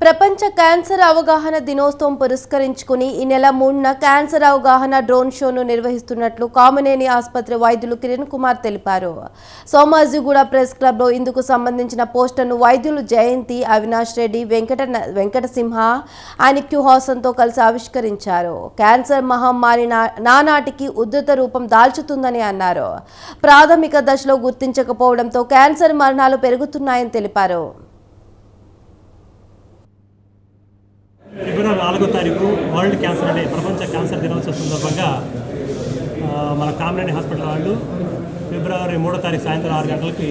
ప్రపంచ క్యాన్సర్ అవగాహన దినోత్సవం పురస్కరించుకుని ఈ నెల మూడున క్యాన్సర్ అవగాహన డ్రోన్ షోను నిర్వహిస్తున్నట్లు కామనేని ఆసుపత్రి వైద్యులు కిరణ్ కుమార్ తెలిపారు. సోమాజిగూడ ప్రెస్ క్లబ్లో ఇందుకు సంబంధించిన పోస్టర్ను వైద్యులు జయంతి అవినాష్ రెడ్డి వెంకట వెంకటసింహ అనిక్యు హాసన్తో కలిసి ఆవిష్కరించారు. క్యాన్సర్ మహమ్మారి నా- నానాటికి ఉద్ధృత రూపం దాల్చుతుందని అన్నారు. ప్రాథమిక దశలో గుర్తించకపోవడంతో క్యాన్సర్ మరణాలు పెరుగుతున్నాయని తెలిపారు. ఫిబ్రవరి నాలుగో తారీఖు వరల్డ్ క్యాన్సర్ డే ప్రపంచ క్యాన్సర్ దినోత్సవం సందర్భంగా ఆ, మన కామరేణి హాస్పిటల్ వాళ్ళు ఫిబ్రవరి మూడో తారీఖు సాయంత్రం ఆరు గంటలకి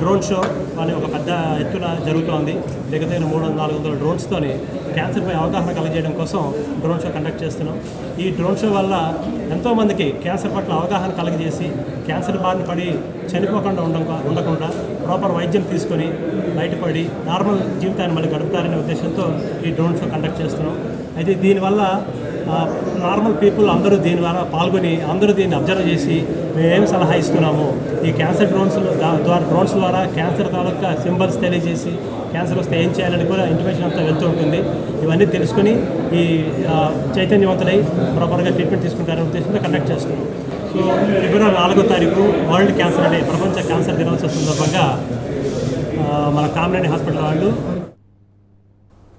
డ్రోన్ షో అనే ఒక పెద్ద ఎత్తున జరుగుతోంది. దగ్గర మూడు వందల నాలుగు వందల డ్రోన్స్తోని క్యాన్సర్పై అవగాహన కలిగజేయడం కోసం డ్రోన్ షో కండక్ట్ చేస్తున్నాం. ఈ డ్రోన్ షో వల్ల ఎంతోమందికి క్యాన్సర్ పట్ల అవగాహన కలిగజేసి క్యాన్సర్ బారిన పడి చనిపోకుండా ఉండం ఉండకుండా ప్రాపర్ వైద్యం తీసుకొని బయటపడి నార్మల్ జీవితాన్ని మళ్ళీ గడుపుతారనే ఉద్దేశంతో ఈ డ్రోన్ షో కండక్ట్ చేస్తున్నాం. అయితే దీనివల్ల నార్మల్ పీపుల్ అందరూ దీని ద్వారా పాల్గొని అందరూ దీన్ని అబ్జర్వ్ చేసి మేమేం సలహా ఇస్తున్నాము ఈ క్యాన్సర్ డ్రోన్స్ దా- ద్వారా డ్రోన్స్ ద్వారా క్యాన్సర్ తాలూకా సింబల్స్ తెలియజేసి క్యాన్సర్ వస్తే ఏం చేయాలని కూడా ఇన్ఫర్మేషన్ అంతా వెళ్తూ ఉంటుంది. ఇవన్నీ తెలుసుకుని ఈ చైతన్యవంతులై ప్రాపర్గా ట్రీట్మెంట్ తీసుకుంటారనే ఉద్దేశంతో కండక్ట్ చేస్తున్నాం. సో ఫిబ్రవరి నాలుగో తారీఖు వరల్డ్ క్యాన్సర్ డే ప్రపంచ క్యాన్సర్ దినోత్సవం సందర్భంగా మన కామినేని హాస్పిటల్ వాళ్ళు